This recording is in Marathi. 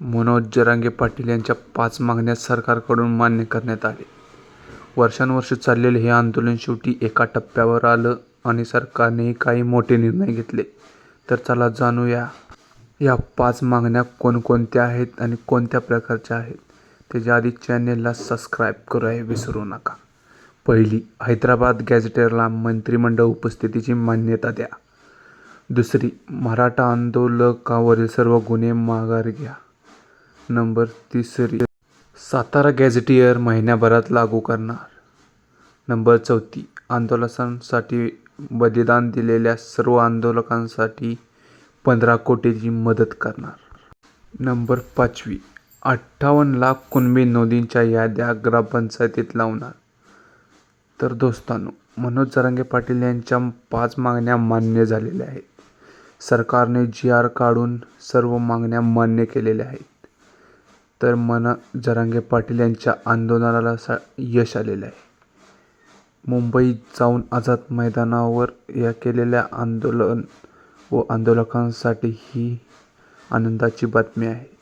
मनोज जरांगे पाटील यांच्या पाच मागण्या सरकारकडून मान्य करण्यात आले वर्षानुवर्षे चाललेलं हे आंदोलन शेवटी एका टप्प्यावर आलं आणि सरकारनेही काही मोठे निर्णय घेतले. तर चला जाणूया या पाच मागण्या कोणकोणत्या आहेत आणि कोणत्या प्रकारच्या आहेत. त्याच्या आधी चॅनेलला सबस्क्राईब करायला विसरू नका. पहिली, हैदराबाद गॅझेटला मंत्रिमंडळ उपस्थितीची मान्यता द्या. दुसरी, मराठा आंदोलकांवरील सर्व गुन्हे माघारी घ्या. नंबर तिसरी, सातारा गॅझेटियर महिन्याभरात लागू करणार. नंबर चौथी, आंदोलनासाठी बलिदान दिलेल्या सर्व आंदोलकांसाठी पंधरा कोटीची मदत करणार. नंबर पाचवी, अठ्ठावन्न लाख कुणबी नोंदींच्या याद्या ग्रामपंचायतीत लावणार. तर दोस्तांनो, मनोज जरांगे पाटील यांच्या पाच मागण्या मान्य झालेल्या आहेत. सरकारने जी. आर. काढून सर्व मागण्या मान्य केलेल्या आहेत. तर मना जरांगे पाटील यांच्या आंदोलनाला सा यश आलेलं आहे. मुंबईत जाऊन आझाद मैदानावर या केलेल्या आंदोलन व आंदोलकांसाठी ही आनंदाची बातमी आहे.